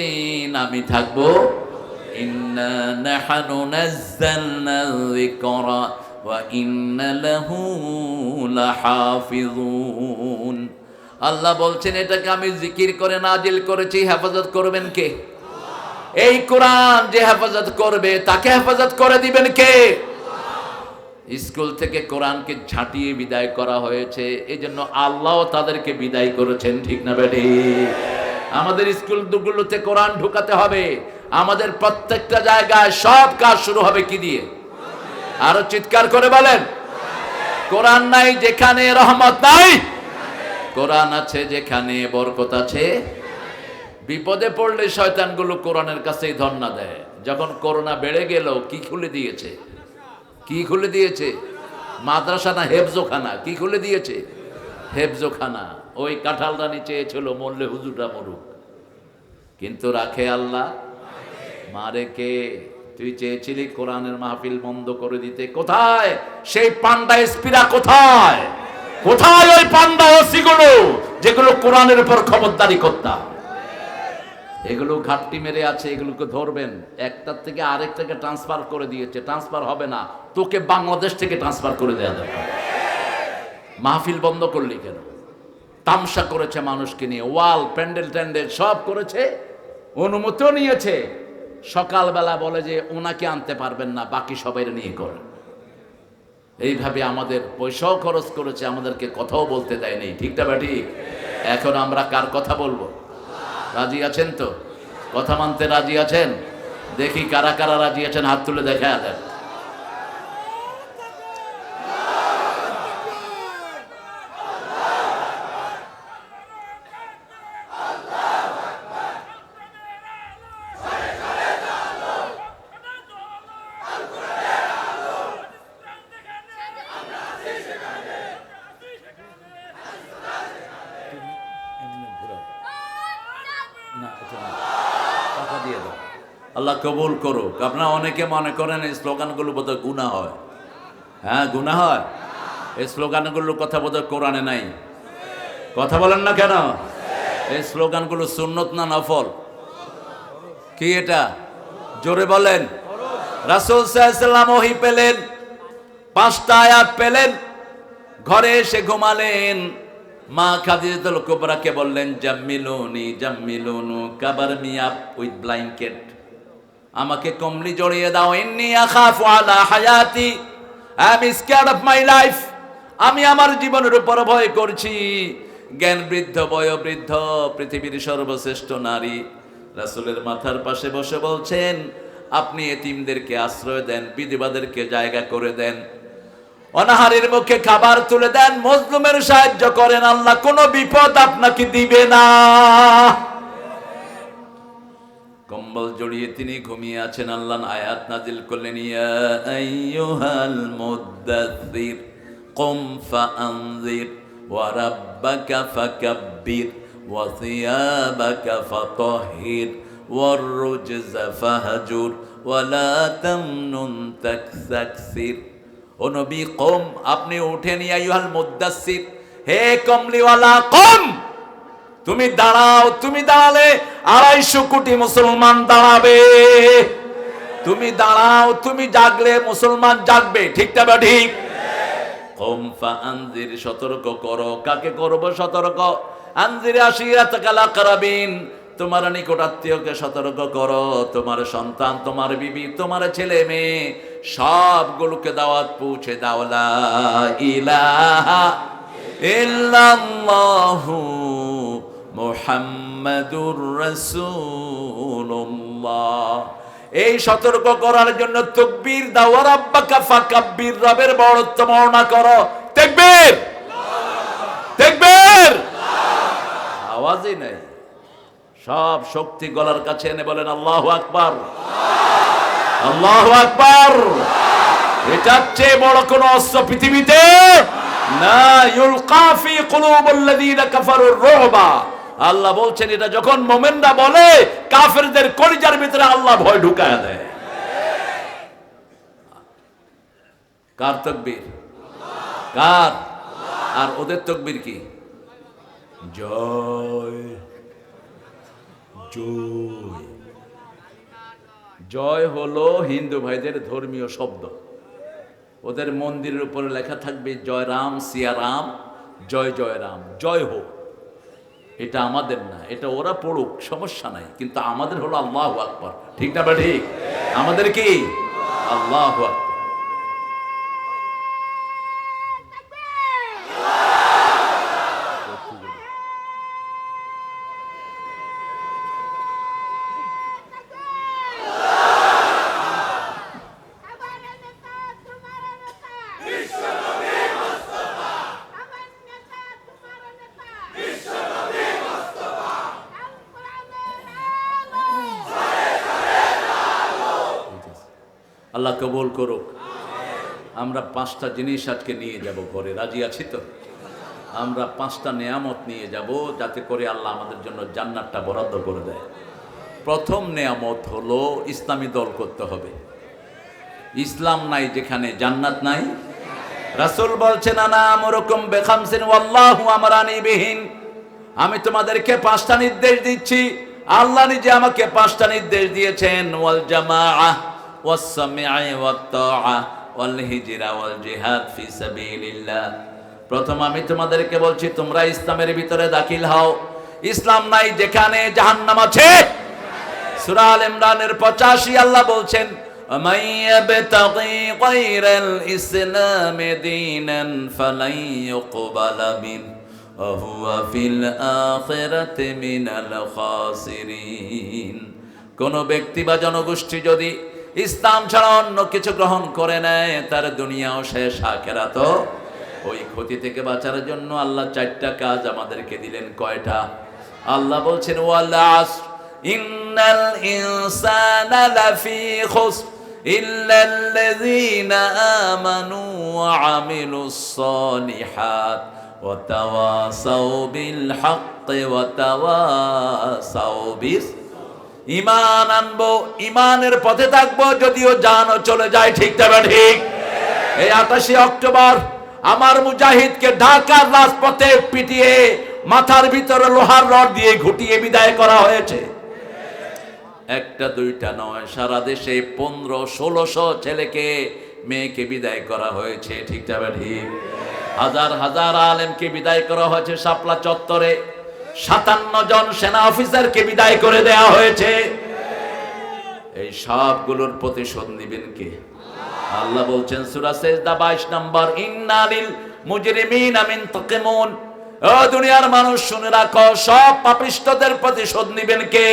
দিন আমি থাকব। আল্লাহ বলছেন, এটাকে আমি জিকির করে নাজিল করেছি, হেফাজত করবেন কে? এই কোরআন যে হেফাজত করবে, তাকে হেফাজত করে দিবেন কে? স্কুল থেকে কোরআনকে ঝাঁটিয়ে বিদায় করা হয়েছে এই জন্য আল্লাহ তাদেরকে বিদায় করেছেন, ঠিক না বেটি? আমাদের স্কুল দুগুলোতে কোরআন ঢুকাতে হবে। আমাদের প্রত্যেকটা জায়গায় সব কাজ শুরু হবে কি দিয়ে? আরও চিৎকার করে বলেন। কোরআন নাই যেখানে রহমত নাই, কোরআন আছে যেখানে বরকত আছে। বিপদে পড়লে শয়তানগুলো কোরআনের কাছেই ধর্ণা দেয়। যখন করোনা বেড়ে গেল, কি খুলে দিয়েছে? কি খুলে দিয়েছে? মাদ্রাসা না হেফজোখানা, কি খুলে দিয়েছে? হেফজোখানা, ওই কাঁঠালটা নিচে ছিল মরলে হুজুরটা মরুক। কিন্তু রাখে আল্লাহ, মারে কে? তুই চেয়েছিলি কোরআনের মাহফিল বন্ধ করে দিতে। কোথায়? সেই পান্ডা এসপিরা কোথায়? কোথায় ওই পান্ডা ওসিগুলো যেগুলো কোরআনের উপর খবরদারি করতাম এগুলো ঘাটতি মেরে আছে, এগুলোকে ধরবেন। একটার থেকে আরেকটাকে ট্রান্সফার করে দিয়েছে। ট্রান্সফার হবে না। তোকে বাংলাদেশ থেকে ট্রান্সফার করে দেওয়া যাবে মাহফিল বন্ধ করলি কেন? তামসা করেছে মানুষকে নিয়ে, ওয়াল, প্যান্ডেল ট্যান্ডেল সব করেছে, অনুমতিও নিয়েছে। সকালবেলা বলে যে, ওনাকে আনতে পারবেন না, বাকি সবাই নিয়ে করেন এইভাবে আমাদের পয়সাও খরচ করেছে, আমাদেরকে কথাও বলতে দেয়নি। ঠিকটা বা ঠিক এখন আমরা কার কথা বলব? রাজি আছেন তো? কথা মানতে রাজি আছেন? দেখি কারা কারা রাজি আছেন, হাত তুলে দেখা দেন না এটা না। টাকা দিয়ে দাও আল্লাহ কবুল করুক। আপনারা অনেকে মনে করেন এই স্লোগানগুলো বোধহয় গুণা হয়। হ্যাঁ গুণা হয়? এই স্লোগানগুলোর কথা বোধহয় কোরআনে নাই। কথা বলেন না কেন? এই স্লোগানগুলো সুন্নত না নফল? কি এটা? জোরে বলেন। রাসুল সাল্লাম ওহি পেলেন, পাঁচটা আয়াত পেলেন, ঘরে এসে ঘুমালেন। মা খাদিজাতুল কুবরাকে বললেন, জাম্মিলুনি, জাম্মিলুনু, কাবার মি আপ উইথ ব্ল্যাঙ্কেট আমাকে কমলি জড়িয়ে দাও, ইন্নি আখাফু আলা হায়াতি I am of my life, আমি আমার জীবনের উপর ভয় করছি। জ্ঞান বৃদ্ধ বয়োবৃদ্ধ পৃথিবীর সর্বশ্রেষ্ঠ নারী। রাসুলের মাথার পাশে বসে বলছেন, আপনি এতিমদেরকে আশ্রয় দেন, বিধবাদেরকে জায়গা করে দেন। অনাহারের মুখে খাবার তুলে দেন, মজলুমের সাহায্য করেন, আল্লাহ কোনো বিপদ আপনাকে দিবে না। কম্বল জড়িয়ে তিনি ঘুমিয়ে আছেন আল্লাহ আয়াত নাজিল করলেন ইয়া আইয়ুহাল মুদ্দাথির قم فأنذر وربك فكبر وثيابك فطهر والرجز فهجر ولا تمنن تستكثر ও নবী কম আপনি উঠেন ইয়াইহাল মুদ্দাসির হে কমলিওয়ালা কম তুমি দাঁড়াও, তুমি দাঁড়ালে আড়াইশো কোটি মুসলমান দাঁড়াবে। তুমি দাঁড়াও, তুমি জাগলে মুসলমান জাগবে ঠিকটা বা ঠিক? সতর্ক করো। কাকে করব সতর্ক? তাকালা কারাবিন। তোমার নিকট আত্মীয়কে সতর্ক করো। তোমার সন্তান, তোমার বিবি, তোমার ছেলে মেয়ে, সবগুলোকে দাওয়াত পৌঁছে দাওলা ইলাহা ইল্লাল্লাহু মুহাম্মাদুর রাসূলুল্লাহ। এই সতর্ক করার জন্য তকবীর দাওয়ার আব্বা কাফা কাব্বির রবের বড়ত্ব বর্ণনা করো। তাকবীর! তাকবীর! আওয়াজই নাই। সব শক্তি গলার কাছে এনে বলেন, আল্লাহু আকবার। আল্লাহু আকবার। এটার চেয়ে বড় কোন অস্ত্র পৃথিবীতে না। ইউলকা ফি কুলুবিল্লাযিনা কাফারুর রুবা আল্লাহ বলছেন, এটা যখন মোমেনরা বলে, কাফেরদের কলিজার ভিতরে আল্লাহ ভয় ঢুকায় দেয়। কার তকবীর? কার? আর ওদের তকবীর কি? জয় জয়। জয় হলো হিন্দু ভাইদের ধর্মীয় শব্দ। ওদের মন্দিরের উপরে লেখা থাকবে জয় রাম সিয়া রাম জয় জয় রাম জয় হোক। এটা আমাদের না, এটা ওরা পড়ুক, সমস্যা নাই, কিন্তু আমাদের হলো আল্লাহ আকবর। ঠিক না বা ঠিক? আমাদের কি? আল্লাহ আকবর। আল্লাহ কবুল করুক। আমরা পাঁচটা জিনিস আজকে নিয়ে যাব ঘরে। রাজি আছি তো? আমরা পাঁচটা নেয়ামত নিয়ে যাব যাতে করে আল্লাহ আমাদের জন্য জান্নাতটা বরাদ্দ করে দেয়। প্রথম নেয়ামত হলো ইসলামী দল করতে হবে। ইসলাম নাই যেখানে জান্নাত নাই। রাসূল বলছেন বেখামসিন বিহীন। আমি তোমাদেরকে পাঁচটা নির্দেশ দিচ্ছি। আল্লাহ নিজে আমাকে পাঁচটা নির্দেশ দিয়েছেন, ওয়াল জামাআ ওয়াস সামিআ ওয়াত তাআ ওয়াল হিজরা ওয়াল জিহাদ ফি সাবিলিল্লাহ প্রথম আমি তোমাদেরকে বলছি তোমরা ইসলামের ভিতরে দাখিল হও ইসলাম নাই যেখানে জাহান্নাম আছে সূরা আল ইমরানের 85 আল্লাহ বলছেন ومن يبتغي غير الإسلام دينا فلن يقبل منه وهو في الآخرة من الخاسرين কোন ব্যক্তি বা জনগোষ্ঠী যদি ইসলাম ছাড়া অন্য কিছু গ্রহণ করে নেয় তার দুনিয়াও শেষ আখেরাত ওই ক্ষতি থেকে বাঁচার জন্য আল্লাহ চারটা কাজ আমাদেরকে দিলেন কয়টা আল্লাহ বলছেন ওয়াল্লাহ إن الإنسان لفي خسر إلا الذين آمنوا وعملوا الصالحات وتواصوا بالحق وتواصوا بالصبر ইমান আনব ইমানের পথে থাকব, যদিও জানও চলে যায় ঠিক তবে ঠিক। এই আঠাশে অক্টোবর আমার মুজাহিদকে ঢাকার রাজপথে পিটিয়ে মাথার ভিতরে লোহার রড দিয়ে ঘুটিয়ে বিদায় করা হয়েছে। একটা, দুইটা নয়, সারা দেশে পনেরো, ষোলোশো ছেলেকে, মেয়েকে বিদায় করা হয়েছে, ঠিক যাবে ঠিক? হাজার হাজার আলেমকে বিদায় করা হয়েছে, শাপলা চত্বরে। সাতান্ন জন সেনা অফিসারকে বিদায় করে দেয়া হয়েছে। এই সবগুলোর প্রতিশোধ নিবেন কে? আল্লাহ বলছেন, সূরা সেজদা 22 নম্বর ইন্নালিল মুজরিমিন মিন তাকিমুন। ও দুনিয়ার মানুষ, শুনে রাখো, সব পাপিষ্ঠদের প্রতিশোধ নিবেন কে?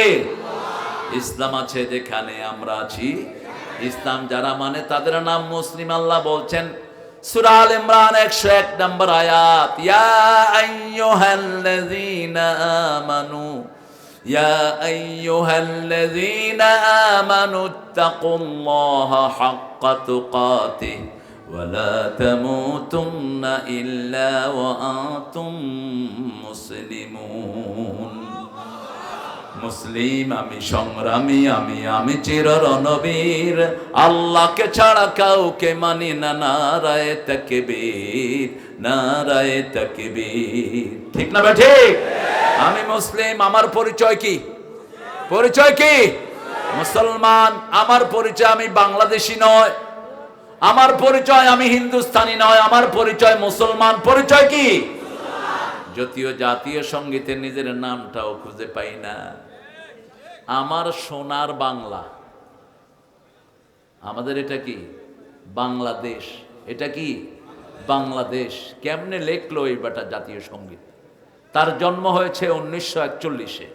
ইসলাম আছে যেখানে আমরা আছি। ইসলাম যারা মানে তাদের নাম মুসলিম, আল্লাহ বলছেন সূরা আল ইমরান 101 নম্বর আয়াত ইয়া আইয়ুহাল্লাযীনা আমানু ইয়া আইয়ুহাল্লাযীনা আমানু তাকুল্লাহা হাক্কা তুকাতিহি ولا تموتن إلا وأنتم مسلمون মুসলিম, আমি সংগ্রামী, আমি আমি চির রণবীর আল্লাহকে ছাড়া কাউকে মানি না, নারায় তাকবীর নারায় তাকবীর। ঠিক না বে ঠিক? আমি মুসলিম, আমার পরিচয় কি? পরিচয় কি? মুসলমান, আমার পরিচয় আমি বাংলাদেশি নয়। আমার পরিচয় আমি হিন্দুস্তানি নয়, আমার পরিচয় মুসলমান। পরিচয় কি? যদিও জাতীয় সঙ্গীতের নিজের নামটাও খুঁজে পাই না। আমার সোনার বাংলা। আমাদের এটা কি? বাংলাদেশ। এটা কি? বাংলাদেশ। কেমনে লেখলো এই বেটা জাতীয় সংগীত? তার জন্ম হয়েছে উনিশশো একচল্লিশে।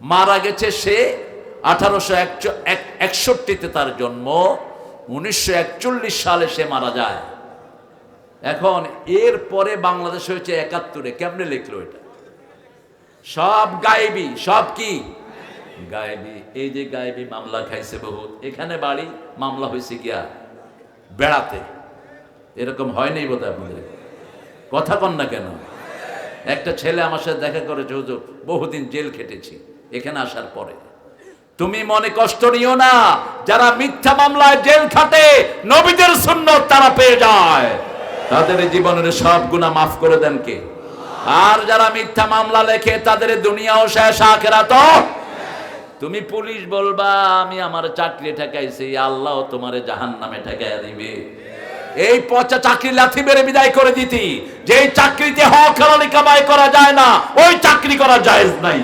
মারা গেছে সে আঠারোশো একষট্টিতে তার জন্ম। উনিশশো একচল্লিশ সালে সে মারা যায়। এখন এর পরে বাংলাদেশ হয়েছে একাত্তরে। কেমনে লিখলো এটা? সব গায়েবি সব কি? গায়েবি, এই যে গায়েবি মামলা খাইছে বহুত, এখানে বাড়ি মামলা হয়েছে গিয়া বেড়াতে। এরকম হয়নি বোধ আপনাদের? কথা কন না কেন? একটা ছেলে আমার সাথে দেখা করেছে, হুজুর, বহুদিন জেল খেটেছি, এখানে আসার পরে। তুমি মনে কষ্ট নিও না, যারা মিথ্যা মামলায় জেল খাটে, নবীদের সুন্নত তারা পেয়ে যায়। তাদের জীবনের সব গুণা মাফ করে দেন কে? আর যারা মিথ্যা মামলা লেখে, তাদের দুনিয়াও শেষ আখেরা তো তুমি পুলিশ বলবা, আমি আমার চাকরি ঠেকাইছি, আল্লাহ তোমারে জাহান নামে ঠেকাইয়া দিবে। এই পচা চাকরি লাথি মেরে বিদায় করে দিতি। যে চাকরিতে হক, হালালি কামাই করা যায় না, ওই চাকরি করা জায়েজ নাই।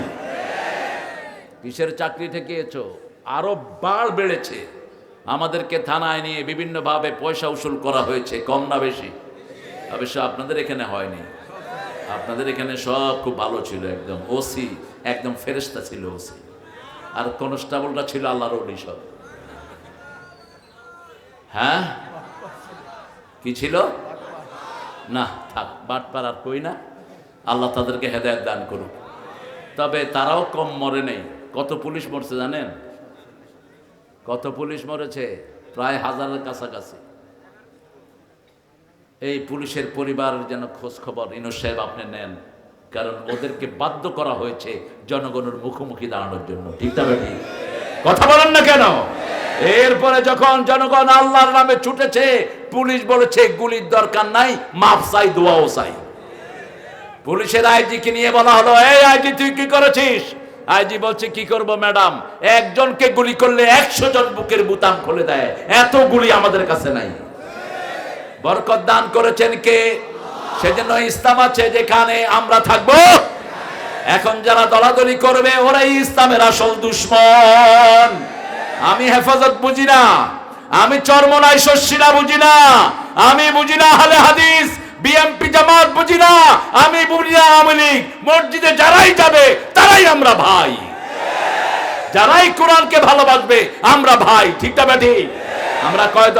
কিসের চাকরি ঠেকিয়েছো? আরও বাড় বেড়েছে। আমাদেরকে থানায় নিয়ে বিভিন্নভাবে পয়সা উসুল করা হয়েছে, কম না বেশি। অবশ্য আপনাদের এখানে হয়নি। আপনাদের এখানে সব খুব ভালো ছিল একদম। ওসি, একদম ফেরেস্তা ছিল ওসি। আর কনস্টেবলটা ছিল আল্লাহর সব হ্যাঁ? কি ছিল? না, থাক, বাটপার আর কই না। আল্লাহ তাদেরকে হেদায়ত দান করুক। তবে তারাও কম মরে নেই। কত পুলিশ মরছে জানেন? কত পুলিশ মরেছে? প্রায় হাজারের কাছাকাছি। এই পুলিশের পরিবারের যেন খোঁজ খবর ইনু সাহেব আপনি নেন। কারণ ওদেরকে বাধ্য করা হয়েছে জনগণের মুখোমুখি দাঁড়ানোর জন্য। ঠিক ঠিক কথা বলেন না কেন? এরপরে যখন জনগণ আল্লাহর নামে ছুটেছে, পুলিশ বলেছে, গুলির দরকার নাই মাপ চাই, দোয়াও চাই। পুলিশের আইজিকে নিয়ে বলা হলো, এই আইজি, তুই কি করেছিস? আইজি বলছে, কি করব ম্যাডাম? একজনকে গুলি করলে একশো জন বুকের বুতাম খুলে দেয়। এত গুলি আমাদের কাছে নাই। বরকত দান করেছেন কে? সেজন্য ইসলাম আছে যেখানে আমরা থাকব। এখন যারা দলাদলি করবে, ওরাই ইসলামের আসল দুশ্মন। আমি হেফাজত বুঝি না। আমি চরমনাই শস্যিনা বুঝি না। আমি বুঝি না হালে হাদিস, বিএমপি জামাত বুঝি না। আমি বুঝি না আওয়ামী লীগ। মসজিদে যারাই যাবে, তারাই আমরা ভাই। যারাই কোরআনকে ভালোবাসবে, আমরা ভাই। ঠিক না ব্যাটি? আমরা কয়